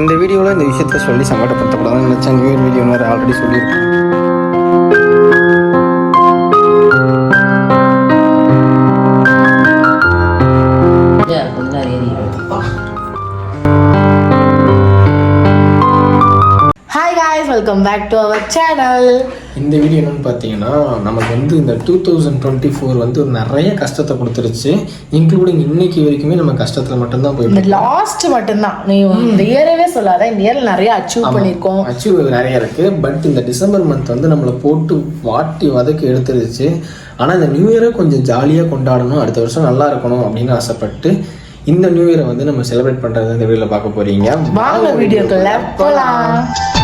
இந்த வீடியோவில் இந்த விஷயத்த சொல்லி சங்கடப்படுத்தக்கூடாதுன்னு நினச்சேன். நியூ இயர் வீடியோ வேறு ஆல்ரெடி சொல்லியிருக்கேன். Welcome back to our channel இந்த வீடியோ என்னன்னு பார்த்தீங்கன்னா நமக்கு வந்து இந்த டூ தௌசண்ட் டுவெண்ட்டி ஃபோர் வந்து ஒரு நிறைய கஷ்டத்தை கொடுத்துருச்சு. இன்க்ளூடிங் இன்னைக்கு வரைக்குமே நம்ம கஷ்டத்தில் மட்டும்தான் போயிட்டு லாஸ்ட் மட்டும்தான். நீ இந்த இயரவே சொல்லாத. இந்த இயர்ல நிறைய அச்சீவ் பண்ணியிருக்கோம். அச்சீவ் நிறைய இருக்கு. பட் இந்த டிசம்பர் மந்த் வந்து நம்மளை போட்டு வாட்டி வதக்கி எடுத்துருச்சு. ஆனால் இந்த நியூ இயரை கொஞ்சம் ஜாலியாக கொண்டாடணும். அடுத்த வருஷம் நல்லா இருக்கணும் அப்படின்னு ஆசைப்பட்டு இந்த நியூ இயரை வந்து நம்ம செலிப்ரேட் பண்ணுறது இந்த வீடியோவில் பார்க்க போறீங்க. வாங்க வீடியோக்குள்ள போலாம்.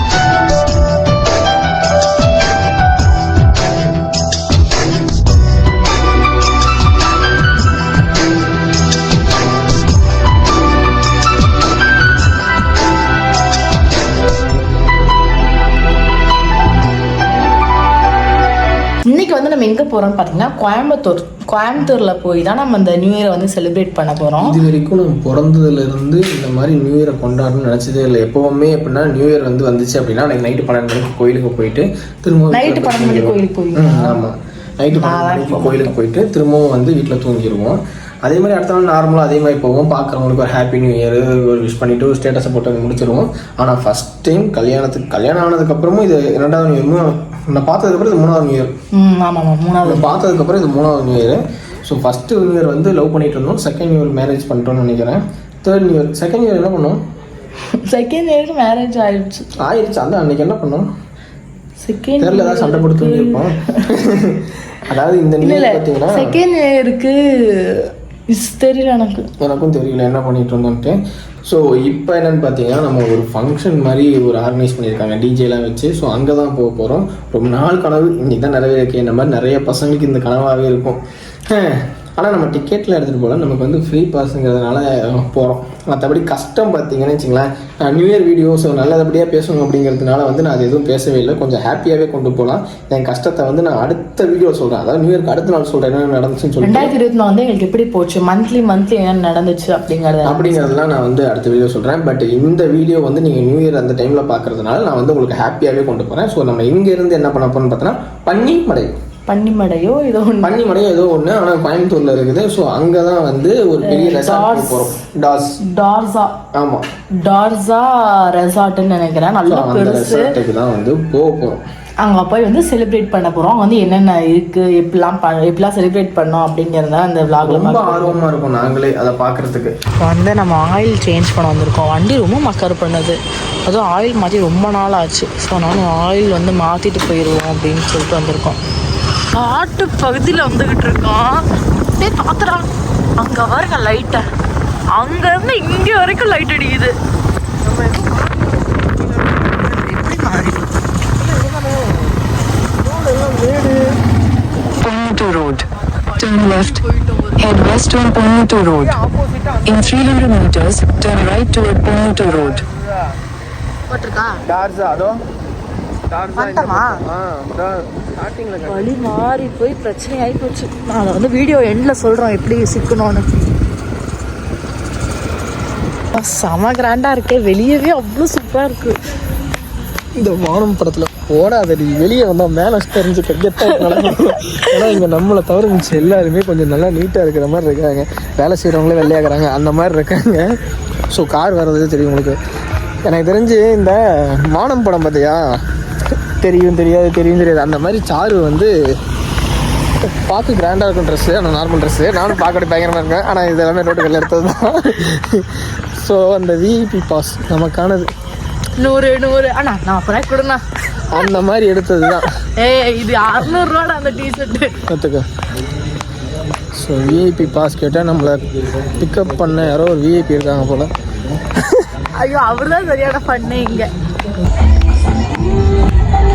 நம்ம எங்க போறோம்னு பாத்தீங்கன்னா கோயம்புத்தூர் கோயம்புத்தூர்ல போய் தான் நம்ம இந்த நியூ இயரை வந்து செலிப்ரேட் பண்ண போறோம். இது வரைக்கும் நம்ம பிறந்ததுல இருந்து இந்த மாதிரி நியூ இயரை கொண்டாடணும்னு நினச்சதே இல்லை. எப்போவுமே எப்படின்னா நியூ இயர் வந்து வந்துச்சு அப்படின்னா அன்னைக்கு நைட்டு பன்னெண்டு மணிக்கு கோயிலுக்கு போயிட்டு திரும்ப நைட்டு பன்னெண்டு மணிக்கு கோயிலுக்கு போய் ஆமாம் நைட்டு பன்னெண்டு மணிக்கு கோயிலுக்கு போயிட்டு திரும்பவும் வந்து வீட்டில் தூங்கிடுவோம். அதே மாதிரி அடுத்த நாள் நார்மலாக அதே மாதிரி போவோம் பார்க்குறவங்களுக்கு ஒரு ஹாப்பி நியூ இயர் ஒரு விஷ் பண்ணிட்டு ஒரு ஸ்டேட்டஸை போட்டு முடிச்சிருவோம். ஆனால் ஃபர்ஸ்ட் டைம் கல்யாணத்துக்கு கல்யாணம் ஆனதுக்கப்புறமும் இது ரெண்டாவது நியூ இயர் நான் பார்த்ததுக்கப்புறம் இது மூணாவது நியூ இயர் ம் ஆமா ஆமா மூணாவது பார்த்ததுக்கப்புறம் இது மூணாவது new year so first new year வந்து லவ் பண்ணிட்டு இருந்தோம். செகண்ட் நியூ இயர் மேரேஜ் பண்ணிட்டோம்னு நினைக்கிறேன். Third new year second year என்ன பண்ணோம்? செகண்ட் இயருக்கு மேரேஜ் ஆயிடுச்சு. ஆயிடுச்சு. அதான் அன்னைக்கு என்ன பண்ணோம்? செகண்ட் தெரியல ஏதாவது சண்டை போட்டு தூங்கியிருப்போம் அதாவது இந்த இயர் பார்த்தீங்கன்னா செகண்ட் இயருக்கு இஸ் தெரியல எனக்கு. எனக்கும் தெரியல என்ன பண்ணிட்டு இருந்தோன்ட்டு ஸோ இப்போ என்னன்னு பார்த்தீங்கன்னா நம்ம ஒரு ஃபங்க்ஷன் மாதிரி ஒரு ஆர்கனைஸ் பண்ணியிருக்காங்க டிஜேலாம் வச்சு. ஸோ அங்கே தான் போக போகிறோம் ரொம்ப நாள் கனவு இன்னைக்கு தான் நிறைவேறிருக்கு இந்த மாதிரி நிறைய பசங்களுக்கு இந்த கனவாகவே இருக்கும். ஆனால் நம்ம டிக்கெட்டில் எடுத்துகிட்டு போகல. நமக்கு வந்து ஃப்ரீ பாஸுங்கிறதுனால போகிறோம் மற்றபடி கஷ்டம் பார்த்தீங்கன்னு வச்சுங்களேன் நியூ இயர் வீடியோஸ் நல்லபடியாக பேசணும் அப்படிங்கிறதுனால வந்து நான் அது எதுவும் பேசவே இல்லை. கொஞ்சம் ஹாப்பியாகவே கொண்டு போகலாம். என் கஷ்டத்தை வந்து நான் அடுத்த வீடியோ சொல்கிறேன் அதாவது நியூ இயர்க்கு அடுத்த நாள் சொல்கிறேன் என்ன நடந்துச்சுன்னு சொல்லிட்டு. ரெண்டாயிரத்தி இருபத்தி வந்து எங்களுக்கு எப்படி போச்சு? மந்த்லி மந்த்லி என்ன நடந்துச்சு அப்படிங்கறது அப்படிங்கிறதெல்லாம் நான் வந்து அடுத்த வீடியோ சொல்கிறேன் பட் இந்த வீடியோ வந்து நீங்கள் நியூ இயர் அந்த டைமில் பார்க்கறதுனால நான் வந்து உங்களுக்கு ஹாப்பியாகவே கொண்டு போகிறேன் ஸோ நம்ம இங்கேருந்து என்ன பண்ண போகிறோம்னு பார்த்தோன்னா பன்னிமடை பன்னிமடையோ ஏதோ ஒன்று பன்னிமடை ஏதோ ஒன்று ஆனால் கோயம்புத்தூரில் இருக்குது. ஸோ அங்கே தான் வந்து ஒரு பெரிய ரெசார்ட் போகிறோம் டாஸ் டார்ஸா ஆமாம் டார்ஸா ரெசார்ட்னு நினைக்கிறேன். நல்ல பெருசு. ரெசார்ட்டுக்கு தான் வந்து போக போகிறோம் அங்க போய் வந்து செலிப்ரேட் பண்ண போறோம். அங்க வந்து என்னென்ன இருக்கு எப்படிலாம் ப- எப்படிலாம் செலிப்ரேட் பண்ணோம் அப்படிங்கறத அந்த விளாக்ல ரொம்ப ஆர்வமாக இருக்கும் நாங்களே அதை பார்க்குறதுக்கு. வந்து நம்ம ஆயில் சேஞ்ச் பண்ண வந்திருக்கோம். வண்டி ரொம்ப மக்கர் பண்ணுது. அதுவும் ஆயில் மாற்றி ரொம்ப நாள் ஆச்சு. ஸோ அதனால ஆயில் வந்து மாற்றிட்டு போயிடுவோம் அப்படின்னு சொல்லிட்டு வந்திருக்கோம். காட்டு பகுதியில் வந்துக்கிட்டு இருக்கோம் அப்படியே பார்த்துடா அங்கே பாருங்க லைட்டை அங்கேருந்து இங்கே வரைக்கும் லைட் அடிக்குது Ponmutu Road. Turn left. Head west on Ponmutu Road. In 300 meters, turn right toward Ponmutu Road. போட்டிருக்கா டார்ஸா அதோ வழி மாறி போய் பிரச்சனை ஆகி போச்சு. நான் அதை வந்து வீடியோ எண்டில் சொல்கிறோம் எப்படி சிக்கணும்னு. செம கிராண்டாக இருக்கே. வெளியவே அவ்வளோ சூப்பராக இருக்கு. இந்த வானம் படத்துல போடாதடி. வெளியே வந்தா மேல தெரிஞ்சு கெத்தா ஏன்னா இங்க நம்மளை தவிர மிச்சம் எல்லாருமே கொஞ்சம் நல்லா நீட்டா இருக்கிற மாதிரி இருக்காங்க. வேலை செய்யறவங்களே வெள்ளையாக்குறாங்க அந்த மாதிரி இருக்காங்க. ஸோ கார் வர்றது தெரியும் உங்களுக்கு. எனக்கு தெரிஞ்சு இந்த வானம் படம் பார்த்தியா தெரியும் தெரியாது தெரியும் தெரியாது. அந்த மாதிரி சாரு வந்து பார்க்க கிராண்டாக இருக்கும் ட்ரெஸ்ஸு ஆனால் நார்மல் ட்ரெஸ்ஸு நானும் பார்க்கறது பயங்கரமாக இருக்கேன். ஆனால் இது எல்லாமே ரோட்டுகளில் எடுத்தது தான். ஸோ அந்த விஐபி பாஸ் நமக்கானது. நூறு நூறு. அண்ணா நான் அப்புறம் கொடுண்ணா. அந்த மாதிரி எடுத்தது தான். ஏய் இது அறுநூறுவாடா அந்த டிஷர்ட்டு கற்றுக்க ஸோ விஐபி பாஸ் கேட்டால் நம்மளை பிக்கப் பண்ண யாரோ ஒரு விஐபி இருக்காங்க போல். ஐயோ அவர் தான் சரியான பண்ணு இங்கே.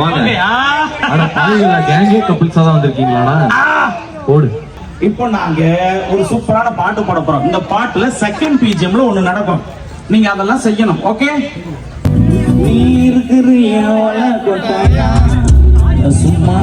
வாங்க. கேங்கே கப்பிள்ஸா தான் வந்திருக்கீங்களாடா? ஓடு இப்போ நாங்க ஒரு சூப்பரான பாட்டு பாட போறோம். இந்த பாட்டுல செகண்ட் பிஜிஎம்ல ஒண்ணு நடக்கும். நீங்க அதெல்லாம் செய்யணும் ஓகே? நீ இருக்கிறிய கொட்டாயா சும்மா.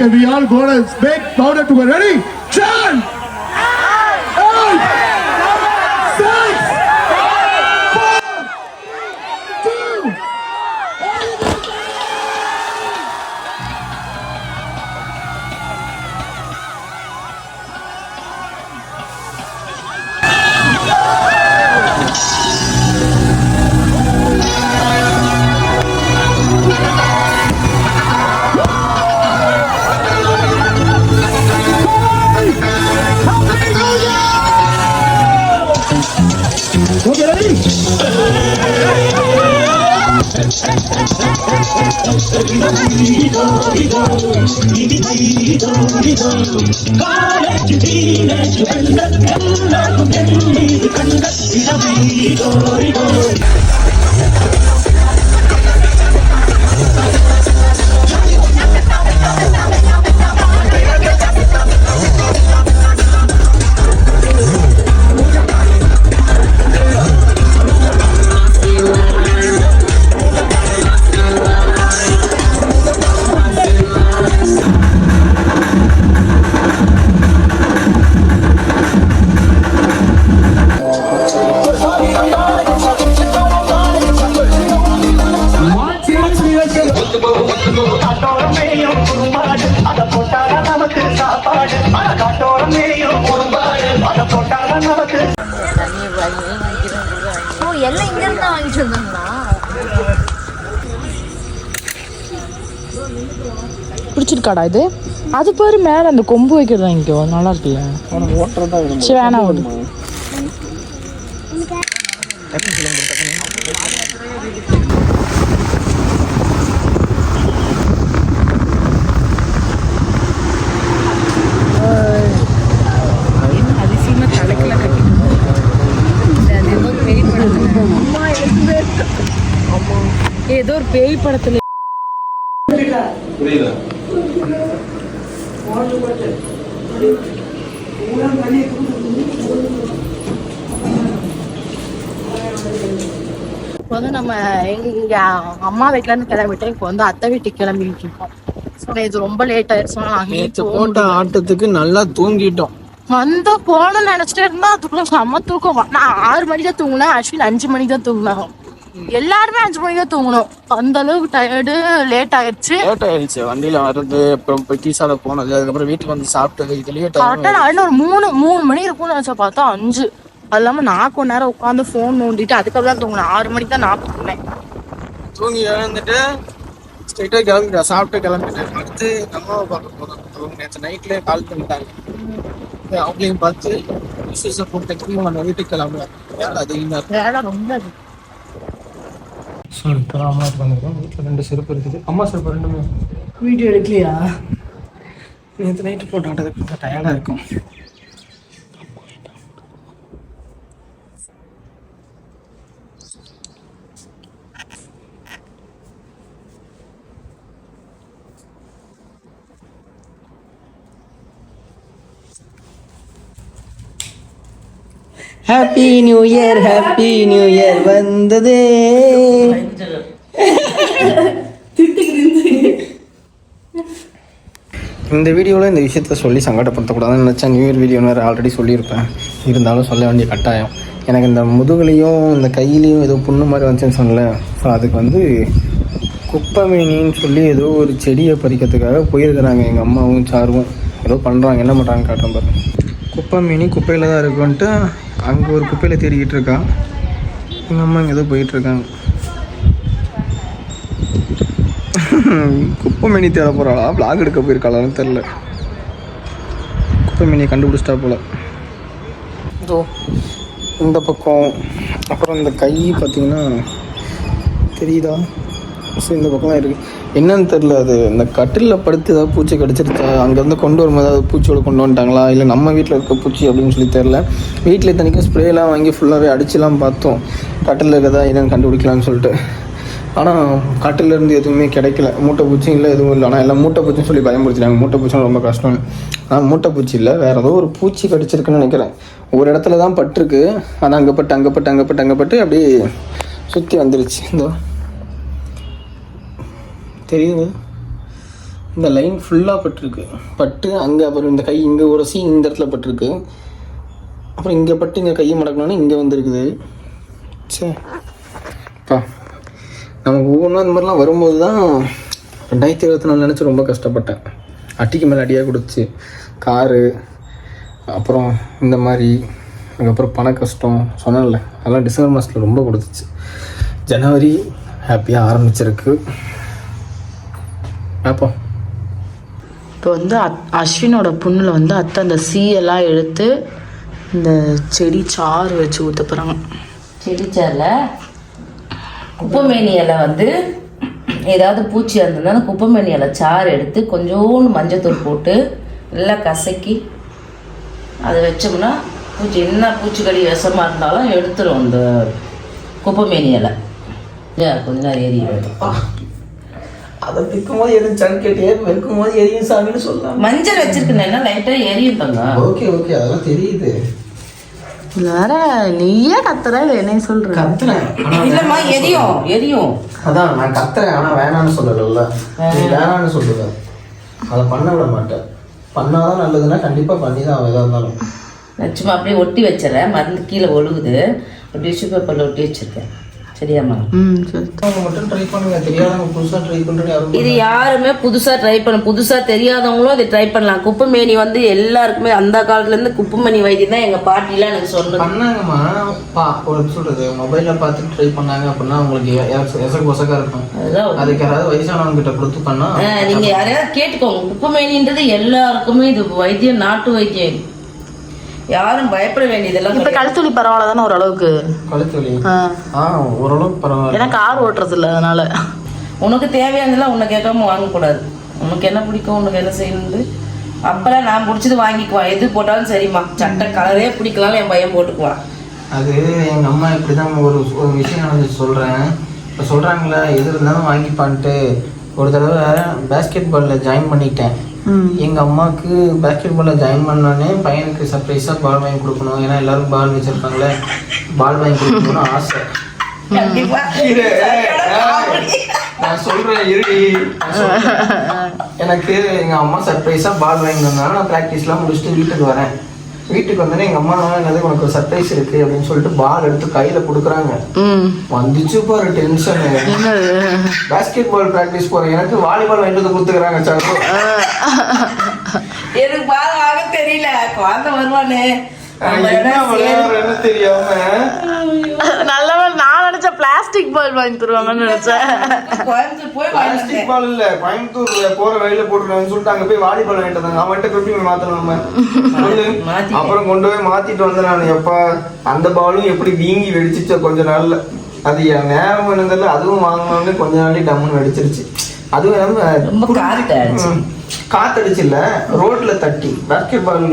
வாய்ஸ்லாம் போட போறது ஓகே வி ゴリゴリ ஓ எல்லாம் இங்க இருந்து வாங்கிட்டு வந்தாங்களா பிடிச்சிருக்காடா இது? அது பாரு மேலே அந்த கொம்பு வைக்கிறது வாங்கிக்கோ நல்லா இருக்குல்ல சரி வேணாம். விடு அதிசயமா தலை பேய் படத்துல புரியல இப்போ வந்து நம்ம எங்க இங்க அம்மா இருந்து கிளம்பிட்டோம் இப்போ வந்து அத்தை வீட்டுக்கு கிளம்பிட்டு இருக்கோம். இது ரொம்ப லேட் ஆயிடுச்சு. நேற்று போட்ட ஆட்டத்துக்கு நல்லா தூங்கிட்டோம். வந்து போகணும்னு நினைச்சிட்டே இருந்தா அதுக்குள்ள செம்ம தூக்கம். நான் ஆறு மணிக்கு தான் தூங்கினேன். அஸ்வின் அஞ்சு மணிக்கு தான் தூங்கினாங்க எல்லாருமே அஞ்சு மணிக்கு தான் தூங்கணும். அந்த அளவுக்கு டயர்டு லேட் ஆயிடுச்சு லேட் ஆயிடுச்சு வண்டியில வர்றது அப்புறம் சாப்பிட போனது அதுக்கப்புறம் வீட்டுக்கு வந்து சாப்பிட்டது இதுலயே கரெக்டாக நான் ஒரு மூணு மூணு மணி இருக்கும்னு நினச்சா பார்த்தா அஞ்சு. அது இல்லாமல் நான் கொஞ்ச நேரம் உட்காந்து ஃபோன் நோண்டிட்டு அதுக்கப்புறம் தான் தூங்கினேன். ஆறு மணிக்கு தான் நான் தூங்கினேன். தூங்கி எழுந்துட்டு ஸ்ட்ரைட்டாக கிளம்பிட்டேன். சாப்பிட்டு கிளம்பிட்டேன் அடுத்து அம்மாவை பார்க்க போதும் அவங்க நேற்று நைட்லேயே கால் பண்ணிட்டாங்க. அவங்களையும் பார்த்து விசேஷ போட்டு திரும்ப நம்ம வீட்டுக்கு கிளம்புறேன். இருக்கு வேலை ரொம்ப இருக்கு. இப்போ அம்மா உட்காந்துருக்கோம் வீட்டில் ரெண்டு செருப்பு இருக்குது. அம்மா செருப்பு ரெண்டுமே. வீடியோ எடுக்கலையா? நேற்று நைட்டு போட்டு ஆட்டதுக்கு கொஞ்சம் டயர்டாக இருக்கும். Happy new year happy new year வந்ததே. இந்த வீடியோவில் இந்த விஷயத்த சொல்லி சங்கடப்படுத்தக்கூடாதுன்னு நினச்சா நியூ இயர் வீடியோ வேறு ஆல்ரெடி சொல்லியிருப்பேன். இருந்தாலும் சொல்ல வேண்டிய கட்டாயம். எனக்கு இந்த முதுகுலையும் இந்த கையிலையும் ஏதோ புண்ணு மாதிரி வந்துச்சுன்னு சொன்னல ஸோ அதுக்கு வந்து குப்பமேனின்னு சொல்லி ஏதோ ஒரு செடியை பறிக்கிறதுக்காக போயிருக்கிறாங்க. எங்கள் அம்மாவும் சாருவும். ஏதோ பண்ணுறாங்க என்ன பண்ணுறாங்க காட்டுறேன் குப்பை மீனி குப்பையில் தான் இருக்குன்ட்டு அங்கே ஒரு குப்பையில் தேடிக்கிட்டு இருக்கான். எங்கள் அம்மா இங்கே ஏதோ போயிட்டுருக்காங்க குப்பைமேனி தேட போகிறாளா பிளாக் எடுக்க போயிருக்காளான்னு தெரில குப்பைமேனியை கண்டுபிடிச்சிட்டா போல். இதோ இந்த பக்கம் அப்புறம் இந்த கை பார்த்திங்கன்னா தெரியுதா? ஸோ இந்த பக்கம் இருக்குது என்னன்னு தெரில அது இந்த கட்டிலில் படுத்து ஏதாவது பூச்சி கிடச்சிருச்சா? அங்கேருந்து கொண்டு வரும்போது ஏதாவது பூச்சியோட கொண்டு வந்துட்டாங்களா? இல்லை நம்ம வீட்டில் இருக்க பூச்சி அப்படின்னு சொல்லி தெரில வீட்டில் இத்தனைக்கும் ஸ்ப்ரேலாம் வாங்கி ஃபுல்லாகவே அடிச்சுலாம் பார்த்தோம். கட்டிலில் இருக்கதா என்னன்னு கண்டுபிடிக்கலாம்னு சொல்லிட்டு. ஆனால் கட்டிலேருந்து எதுவுமே கிடைக்கல. மூட்டை பூச்சி இல்லை எதுவும் இல்லை. ஆனால் எல்லாம் மூட்டை பூச்சின்னு சொல்லி பயன்படுத்தினாங்க மூட்டை பூச்சினா ரொம்ப கஷ்டம் ஆனால் மூட்டை பூச்சி இல்லை. வேறு ஏதோ ஒரு பூச்சி கடிச்சிருக்குன்னு நினைக்கிறேன். ஒரு இடத்துல தான் பட்டிருக்கு. ஆனால் அங்கே பட்டு அங்கே பட்டு அங்கே பட்டு அங்கே பட்டு அப்படியே சுற்றி வந்துருச்சு. இந்த. தெரியுது. இந்த லைன் ஃபுல்லாக பட்டிருக்கு. பட்டு அங்கே அப்புறம் இந்த கை இங்கே உரசி இந்த இடத்துல பட்டிருக்கு. அப்புறம் இங்கே பட்டு இங்கே கையை மடக்கணும்னா இங்கே வந்துருக்குது. சே பா. நமக்கு ஒவ்வொன்றும் அந்த மாதிரிலாம் வரும்போது தான் ரெண்டாயிரத்தி இருபத்தி நாலு நினச்சி ரொம்ப கஷ்டப்பட்டேன். அட்டிக்கு மேலே அடியாக கொடுத்துச்சு காரு அப்புறம் இந்த மாதிரி அதுக்கப்புறம் பண கஷ்டம் சொன்னேன்ல அதெல்லாம் டிசம்பர் மாதத்தில் ரொம்ப கொடுத்துச்சு. ஜனவரி ஹாப்பியாக ஆரம்பிச்சிருக்கு. பார்ப்போம் இப்போ வந்து அத் அஸ்வினோட புண்ணில் வந்து அத்தை அந்த சீயெல்லாம் எடுத்து இந்த செடி சாறு வச்சு ஊற்ற போகிறாங்க செடிச்சாரில் குப்பைமேனி இலை வந்து ஏதாவது பூச்சி இருந்ததுன்னா அந்த குப்பைமேனி இலை சாறு எடுத்து கொஞ்சோண்டு மஞ்சத்தூள் போட்டு நல்லா கசக்கி அதை வச்சோம்னா பூச்சி என்ன பூச்சிக்கடி விஷமாக இருந்தாலும் எடுத்துரும் அந்த குப்பைமேனி இலை. ஏன் கொஞ்ச நேரம் எரியும் அதை பிக்கும் போது எதுவும் சன் கேட்டியே வெறுக்கும் போது எரியும் சாமின்னு சொல்லலாம். மஞ்சள் வச்சிருக்கேன்னா லைட்டாக எரியும் தங்க ஓகே ஓகே அதெல்லாம் தெரியுது. வேற நீயே கத்துற இல்லை என்னைய சொல்ற? கத்துறேன். ஆனா இல்லைம்மா எரியும் எரியும். அதான் நான் கத்துறேன். ஆனா வேணாம்னு சொல்லல நீ வேணாம்னு சொல்லுவ. அதை பண்ண விட மாட்டேன். பண்ணாதான் நல்லதுன்னா கண்டிப்பா பண்ணி தான் அவன் எதா இருந்தாலும். நான் சும்மா அப்படியே ஒட்டி வச்சிடறேன். மருந்து கீழே ஒழுகுது. டிஷ்யூ பேப்பரில் ஒட்டி வச்சிருக்கேன். சரியாம்மா இது யாருமே புதுசா ட்ரை பண்ண புதுசா தெரியாதவங்களும் இதை ட்ரை பண்ணலாம். குப்பைமேனி வந்து எல்லாருக்குமே அந்த காலத்துல இருந்து குப்பைமேனி வைத்தியம் தான் எங்க பாட்டிலாம் எனக்கு சொன்னது பண்ணாங்கம்மா. பா ஒரு சொல்றது மொபைல்ல பார்த்து ட்ரை பண்ணாங்க அப்படின்னா உங்களுக்கு எசக்கு ஒசக்கா இருக்கும். அதுதான் அதுக்கு யாராவது வயசானவங்க கிட்ட கொடுத்து பண்ணா ஆஹ் நீங்க யாரையாவது கேட்டுக்கோங்க. குப்பைமேனின்றது எல்லாருக்குமே இது வைத்தியம் நாட்டு வைத்தியம். யாரும் பயப்பட வேண்டியதெல்லாம் இப்போ. கழுத்துளி பரவாயில்ல தானே ஓரளவுக்கு கழுத்து வலி ஆ. ஓரளவுக்கு பரவாயில்ல. ஏன்னா கார் ஓட்டுறது இல்லை அதனால. உனக்கு தேவையானதெல்லாம் உன்னை கேட்காம வாங்கக்கூடாது. உனக்கு என்ன பிடிக்கும் உனக்கு என்ன செய்யணுது அப்பெல்லாம் நான் பிடிச்சது வாங்கிக்குவான் எது போட்டாலும் சரிம்மா. சட்டை கலரே பிடிக்கலாம்னு என் பையன் போட்டுக்குவான் அது எங்க அம்மா இப்படிதான் ஒரு ஒரு விஷயம் நடந்துச்சு சொல்றேன். இப்போ சொல்கிறாங்களே எது இருந்தாலும் வாங்கிப்பான்ட்டு. ஒரு தடவை பேஸ்கெட் பாலில் ஜாயின் பண்ணிட்டேன். எங்கள் அம்மாவுக்கு பேஸ்கெட் பாலில் ஜாயின் பண்ணோடனே பையனுக்கு சர்ப்ரைஸாக பால் வாங்கி கொடுக்கணும். ஏன்னா எல்லாரும் பால் வச்சுருப்பாங்களே பால் வாங்கி கொடுக்கணும்னு ஆசை. நான் சொல்றேன் இரு. எனக்கு எங்க அம்மா சர்ப்ரைஸா பால் வாங்கி வந்தாங்க நான் ப்ராக்டிஸ்லாம் முடிச்சுட்டு வீட்டுக்கு வரேன். வீட்டுக்கு வந்தோடனே எங்க அம்மா என்னது உனக்கு ஒரு சர்ப்ரைஸ் இருக்கு அப்படின்னு சொல்லிட்டு பால் எடுத்து கையில கொடுக்குறாங்க. ம். வந்துச்சு பாரு டென்ஷன் பாஸ்கெட் பால் ப்ராக்டிஸ் போறேன். எனக்கு வாலிபால் வாங்கிட்டு வந்து கொடுத்துக்கிறாங்க சார் எனக்கு பால் வாங்க தெரியல. குழந்தை வருவானே. என்ன தெரியாம. நல்லவன் பிளாஸ்டிக் பால் வாங்கி தருவாங்கன்னு நினைச்சேன். கோயம்புத்தூர் போய் பிளாஸ்டிக் பால் இல்ல கோயம்புத்தூர்ல போற வழியில போட்டுருவாங்கன்னு சொல்லிட்டு அங்க போய் வாலிபால் வாங்கிட்டு வந்தாங்க. அவன்கிட்ட எப்படி மாத்தணும். அப்புறம் கொண்டு போய் மாத்திட்டு வந்தேன் நான். எப்பா அந்த பாலும் எப்படி வீங்கி வெடிச்சிச்சோ கொஞ்ச நாள்ல. அது என் நேரம் இருந்ததில்ல அதுவும் வாங்கினோடனே கொஞ்ச நாளே டம்முன்னு வெடிச்சிருச்சு. அதுவும் இல்லாம ரொம்ப. ம். காத்தடிச்சு. இல்ல ரோட்ல தட்டி பாஸ்கெட் பால்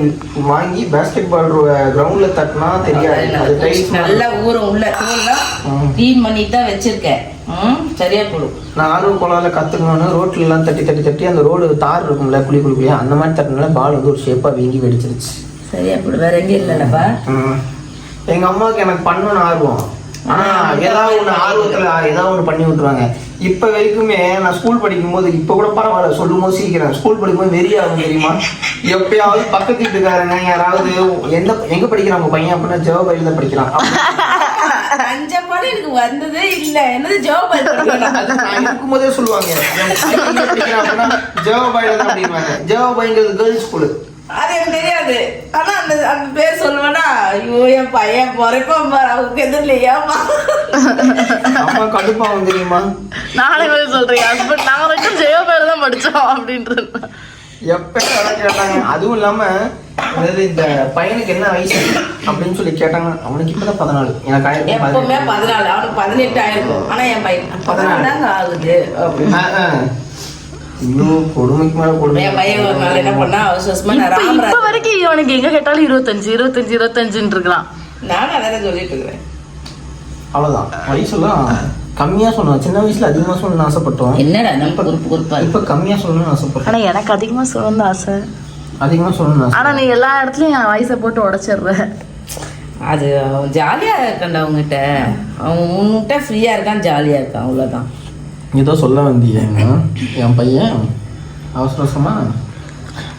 வாங்கி பாஸ்கெட் பால் கிரவுண்ட்ல தட்டினா தெரியாது. அது நல்லா ஊறும் உள்ள தூள்லாம் ம். க்ளீன் பண்ணிட்டு தான் வச்சிருக்கேன். ம் சரியா போடும் நான் ஆர்வ கோலால கத்துக்கணும்னு ரோட்ல எல்லாம் தட்டி தட்டி தட்டி அந்த ரோடு தார் இருக்கும்ல குழி குழிக்குழியா அந்த மாதிரி தட்டினால பால் வந்து ஒரு ஷேப்பா வீங்கி வெடிச்சிருச்சு. சரியா போடும் வேற எங்கேயும் இல்லைல்லப்பா. எங்க அம்மாவுக்கு எனக்கு பண்ணணும்னு ஆர்வம். ஆனா ஏதாவது ஒண்ணு ஆர்வத்துல ஏதாவது ஒண்ணு பண்ணி விட்டுருவாங்க. இப்ப வரைக்குமே நான் ஸ்கூல் படிக்கும் போது இப்ப கூட பரவாயில்ல. சொல்லும் போது சீக்கிரம் ஸ்கூல் படிக்கும்போது வெறி ஆகும் தெரியுமா? எப்பயாவது பக்கத்து வீட்டுக்காரங்க யாராவது எந்த எங்க படிக்கிறான் உங்க பையன் அப்படின்னா ஜெவபையில தான் படிக்கிறான். எனக்கு வந்ததே இல்ல. என்னது ஜாப் அது நான் இருக்கும்போதே சொல்லுவாங்க. ஜெவபையில தான் அப்படின்வாங்க ஜெவபைங்கிறது கேர்ள்ஸ் ஸ்கூலு அது எனக்கு தெரியாது. ஆனா அந்த அந்த பேர் சொல்லுவேனா ஐயோ என் பையன் பிறக்கும் பாரு அவங்க எதிரில் ஏமா அம்மா கடுப்பாகும் தெரியுமா? நானே வந்து சொல்றேன் ஹஸ்பண்ட் நாங்க ரெண்டு ஜெயோ பேர் தான் படிச்சோம் அப்படின்ட்டு எப்ப கேட்டாங்க. அதுவும் இல்லாம அதாவது இந்த பையனுக்கு என்ன வயசு அப்படின்னு சொல்லி கேட்டாங்க. அவனுக்கு இப்பதான் பதினாலு. எனக்கு ஆயிரத்தி எப்பவுமே பதினாலு. அவனுக்கு பதினெட்டு ஆயிருக்கும் ஆனா என் பையன் பதினாலு. ஆகுது? அப்படின்னு இன்னும் கொடுமைக்கு மேல கொடுமை என்ன பண்ணா? அவசரமா இப்ப இப்ப வரைக்கும் இவனுக்கு எங்க கேட்டாலும் இருபத்தஞ்சு இருபத்தஞ்சு இருபத்தஞ்சுன்னு இருக்கலாம் நானும் சொல்லிட்டு இருக்கிறேன். அவ்வளவுதான். வயசுலாம் கம்மியா சொன்னோம் சின்ன வயசுல அதிகமா சொல்லணும்னு ஆசைப்பட்டோம். என்னடா நம்ம குறுப்பு குறுப்பா இப்ப கம்மியா சொல்லணும்னு ஆசைப்பட்டோம். ஆனா எனக்கு அதிகமா சொல்லணும் ஆசை. அதிகமா சொல்லணும்னு ஆசை. ஆனா நீ எல்லா இடத்துலயும் என் வயசை போட்டு உடைச்சிடுற. அது அவன் ஜாலியா இருக்கான்டா அவங்ககிட்ட அவன் உன்கிட்ட ஃப்ரீயா இருக்கான் ஜாலியா இருக்கான். அவ்வளவுதான். ஏதோ சொல்ல வந்தீங்க என் பையன் அவசர அவசரமா?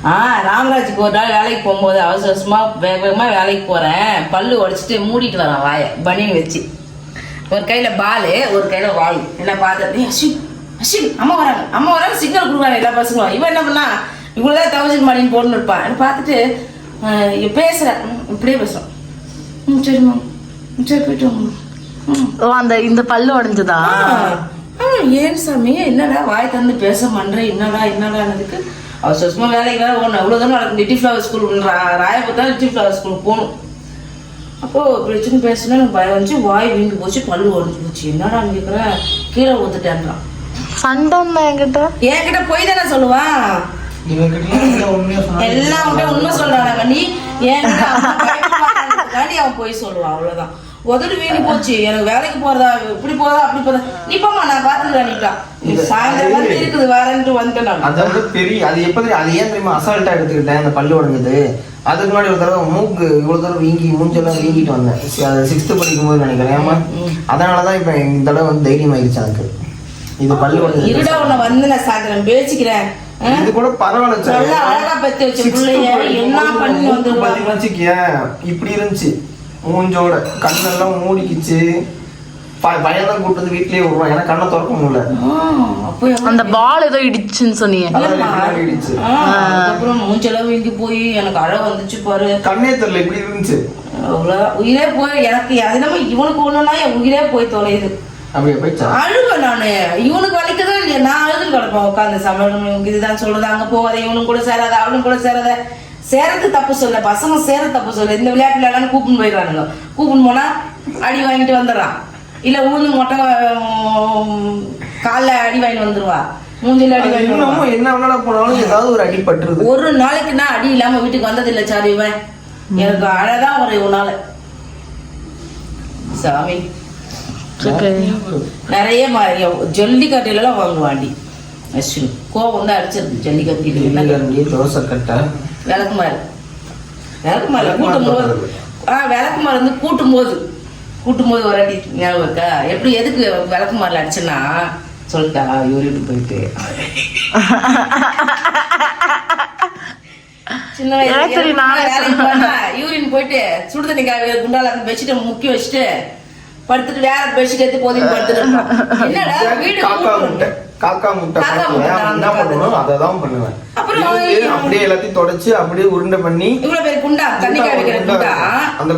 ஆ ராமராஜுக்கு ஒரு நாள் வேலைக்கு போகும்போது அவசர அவசரமா வேக வேகமாக வேலைக்கு போகிறேன் பல்லு உடச்சிட்டு மூடிட்டு வரான் வாயை பனியன் வச்சு. ஒரு கையில் பால் ஒரு கையில் வாய். என்ன பார்த்து அஸ்வின் அஸ்வின் அம்மா வராங்க. அம்மா வராங்க சிக்னல் கொடுக்குறாங்க எல்லா பசங்களும். இவன் என்ன பண்ணா இவ்வளோதான் தௌசண்ட் மணின்னு போட்டுன்னு இருப்பான். என்ன பார்த்துட்டு பேசுகிறேன் இப்படியே பேசுகிறோம் ம் சரிம்மா சரி போயிட்டு ம். ஓ அந்த இந்த பல்லு உடைஞ்சதா? ஏன் சாமி? என்னடா வாய் தந்து பேச மாட்டேற என்னடா என்னடானதுக்கு அவசரமா வேலைக்கு வேலை போகணும். அவ்வளோ தூரம் நடக்கும் லிட்டி ஃப்ளவர் ஸ்கூல் ராயபுரத்தா லிட்டி ஃப்ளவர் ஸ்கூலுக்கு போகணும். அப்போ பிரச்சனை பேசினா எனக்கு பயம் வந்துச்சு. வாய் வீங்கி போச்சு பல்லு உடஞ்சி போச்சு. என்னடா கேட்குற கீழே ஊத்துட்டேன்றான். சண்டை என்கிட்ட. என்கிட்ட போய் தானே சொன்னா எல்லாம் உண்மை சொல்றாங்க நீ என்கிட்ட அவன் அவன் போய் சொல்லுவான் அவ்வளவுதான். உதடு வீணி போச்சு. எனக்கு வேலைக்கு போறதா இப்படி போறதா அப்படி போறதா. நீ போமா நான் பாத்துக்கிறேன் நீட்டா சாயந்தரம் வந்து இருக்குது வரேன்ட்டு வந்துட்டேன் நான். அதை விட பெரிய அது எப்ப தெரியும் அது ஏன் தெரியுமா அசால்ட்டா எடுத்துக்கிட்டேன் அந்த பல்லு உடைஞ்சது. அதுக்கு முன்னாடி ஒரு தடவை மூக்கு இவ்வளவு தூரம் வீங்கி மூஞ்செல்லாம் வீங்கிட்டு வந்தேன். சிக்ஸ்த் படிக்கும் போது நினைக்கிறேன் ஏமா அதனாலதான் இப்ப இந்த தடவை வந்து தைரியம் ஆயிடுச்சு எனக்கு. இது பல்லு உடைஞ்சது. இருடா உன்னை வந்து நான் சாயந்தரம். பேசிக்கிறேன்? இது கூட பரவாயில்ல அழகா பெத்து வச்ச பிள்ளைய என்ன பண்ணி வந்துருவாங்க பாத்தீங்கன்னு இப்படி இருந்துச்சு. மூஞ்சோட கண்ணெல்லாம் மூடிக்கிச்சு. ப- பையன்தான் கூட்டு வந்து வீட்லயே விடுவான். ஏன்னா கண்ணை திறக்க முடியல. அப்போ அந்த பால் ஏதோ இடிச்சுன்னு சொன்னீங்க. இடிச்சு. ஆ, அதுக்கப்புறம் மூச்செல்லாம் வீங்கி போய் எனக்கு அழ வந்துச்சு பாரு. கண்ணே தெரியல இப்படி இருந்துச்சு. அவ்வளோதான் உயிரே போய் எனக்கு அது நம்ம இவனுக்கு ஒண்ணுனா என் உயிரே போய் தொலையுது. அழுவேன் நானு. இவனுக்கு வலிக்குதோ இல்லையா? நான் அழுதுன்னு கிடப்பேன். உட்காந்து சமையல் இதுதான் சொல்றது அங்க போகாத இவனும் கூட சேராத அவனும் கூட சேராத. சேரது தப்பு சொல்ல பசங்க சேர தப்பு சொல்ல இந்த விளையாட்டு விளையாடலாம் கூப்பின்னு போயிடுறானுங்க. கூப்பின்னு போனா அடி வாங்கிட்டு வந்துடுறான். இல்ல ஊந்து மொட்டை கால்ல அடி வாங்கிட்டு வந்துருவா. மூஞ்சில அடி வாங்கிட்டு என்ன வேணா போனாலும் ஏதாவது ஒரு அடி பட்டுருது. ஒரு நாளைக்கு நான் அடி இல்லாம வீட்டுக்கு வந்தது இல்ல சார் இவன். எனக்கு அழகா ஒரு இவனால சாமி. நிறைய ம- ஜல்லிக்கட்டையிலலாம் வாங்குவாண்டி. அஸ்வினி கோவம் தான் அடிச்சிருக்கு ஜல்லிக்கட்டில தோசை கட்டை. விளக்குமாறு. விளக்குமாறு கூட்டும் போது ஆ விளக்குமாறு வந்து கூட்டும் போது கூட்டும் போது ஒரு அடி ஞாபகம் இருக்கா? எப்படி எதுக்கு விளக்குமாரில் அடிச்சேன்னா சொல்லிட்டா யூரிட்டு போயிட்டு. சின்ன யூரின் போயிட்டு சுடு தண்ணி காய குண்டால அந்த பெட்ஷீட்டை முக்கி வச்சுட்டு படுத்துட்டு வேற பெட்ஷீட் எடுத்து போதையும் படுத்துட்டு. என்னடா வீடு காக்கா. முட்டை என்ன பண்ணணும் அதை தான் பண்ணுவேன். அப்படியே எல்லாத்தையும் தொடச்சு அப்படியே உருண்டை பண்ணி இவ்வளவு பேர் குண்டா தண்ணி குண்டா அந்த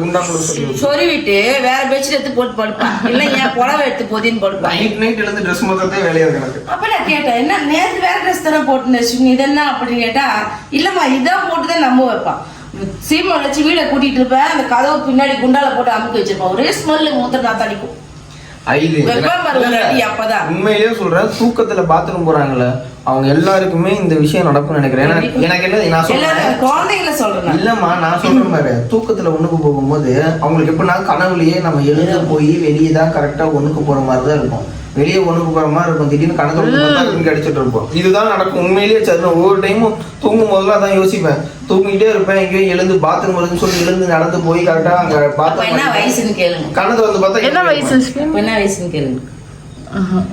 சொருவிட்டு வேற பெட்ஷீட் எடுத்து போட்டு படுப்பான். இல்ல என் புடவை எடுத்து போதின்னு படுப்பான். நைட் நைட் எழுந்து ட்ரெஸ் மொத்தத்தையும் வேலையா இருக்கு எனக்கு. அப்ப நான் கேட்டேன் என்ன நேத்து வேற ட்ரெஸ் தானே போட்டு இது என்ன அப்படின்னு கேட்டா இல்லம்மா இதான் போட்டுதான் நம்ப வைப்பான். சீமை வச்சு வீட கூட்டிட்டு இருப்பேன் அந்த கதவு பின்னாடி குண்டால போட்டு அமுக்கி வச்சிருப்பான். ஒரே ஸ்மெல்லு மூத்த நான் உண்மையிலேயே சொல்றேன் தூக்கத்துல பாத்ரூம் போறாங்கல்ல அவங்க எல்லாருக்குமே இந்த விஷயம் நடக்கும்னு நினைக்கிறேன். எனக்கு- என்ன நான் சொல்றேன். இல்லம்மா நான் சொல்றேன் பாரு. தூக்கத்துல ஒண்ணுக்கு போகும்போது அவங்களுக்கு எப்படின்னா கனவுலயே நம்ம எழுந்து போய் வெளியே தான் கரெக்டா ஒண்ணுக்கு போற மாதிரி தான் இருக்கும். வெளியே ஒண்ணுக்கு போற மாதிரி இருக்கும். திடீர்னு கணக்கு அடிச்சிட்டு இருப்போம். இதுதான் நடக்கும். உண்மையிலேயே சரி நான் ஒவ்வொரு டைமும் தூங்கும் போதெல்லாம் அதான் யோசிப்பேன். தூங்கிட்டே இருப்பேன் எங்கேயோ எழுந்து பாத்ரூம் வருதுன்னு சொல்லி எழுந்து நடந்து போய் கரெக்டா அங்க அப்ப என்ன பாத்ரூம் வயசுன்னு கேளுங்க. கணக்கு வந்து பார்த்தா என்ன வயசு. என்ன வயசுன்னு கேளுங்க.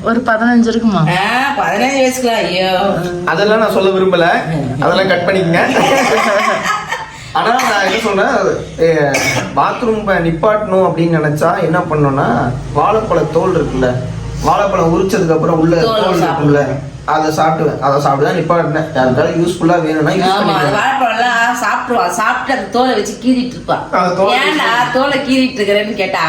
ஒரு பதினஞ்சு இருக்குமா? பதினஞ்சு வயசுக்குலாம் ஐயோ. அதெல்லாம் நான் சொல்ல விரும்பல. அதெல்லாம் கட் பண்ணிக்கங்க. ஆனா நான் என்ன சொன்னேன்? பாத்ரூம் நிப்பாட்டணும் அப்படின்னு நினைச்சா என்ன பண்ணணும்னா வாழைப்பழ தோல் இருக்குல்ல வாழைப்பழம் உரிச்சதுக்கு அப்புறம் உள்ள தோலை இருக்குல்ல அதை சாப்பிடுவேன். அதை சாப்பிட்டு தான் நிப்பாட்டினேன் யாருக்காவது யூஸ்ஃபுல்லா வேணும்னா வாழைப்பழம்லாம் சாப்பிட்டுருவான் சாப்பிட்டு அந்த தோலை வச்சு கீறிட்டு இருப்பான் ஏன்டா தோலை கீறிட்டு இருக்கிறேன்னு கேட்டா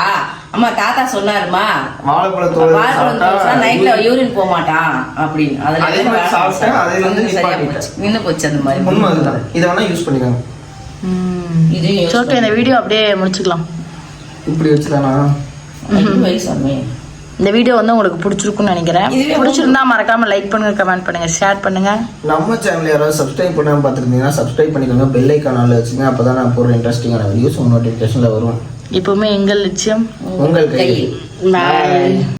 அம்மா தாத்தா சொன்னாருமா வாழைப்பழ தோல் வாழைப்பழம் நைட்ல யூரின் போக மாட்டான் அப்படின்னு. அதனால அதே மாதிரி சாப்பிட்டேன், அதே வந்து நிப்பாட்டிட்டேன். போச்சு. அந்த மாதிரி. உண்மை அதுதான். இதை வேணா யூஸ் பண்ணிக்கோங்க. ஓகே இந்த வீடியோ அப்படியே முடிச்சுக்கலாம். இப்படி வச்சுதானா. ஐயோ, வயசாமே. இந்த வீடியோ வந்து உங்களுக்கு பிடிச்சிருக்கும்னு நினைக்கிறேன். பிடிச்சிருந்தா மறக்காம லைக் பண்ணுங்க கமெண்ட் பண்ணுங்க ஷேர் பண்ணுங்க. நம்ம சேனல் யாராவது சப்ஸ்கிரைப் பண்ணாம பார்த்துருந்தீங்கன்னா சப்ஸ்கிரைப் பண்ணிக்கோங்க பெல் ஐக்கானால வச்சுங்க அப்பதான் நான் போடுற இன்ட்ரெஸ்டிங்கான வீடியோஸ் உங்க நோட்டிஃபிகேஷன்ல வரும். எப்பவுமே எங்கள் லட்சியம் உங்கள் கையில்.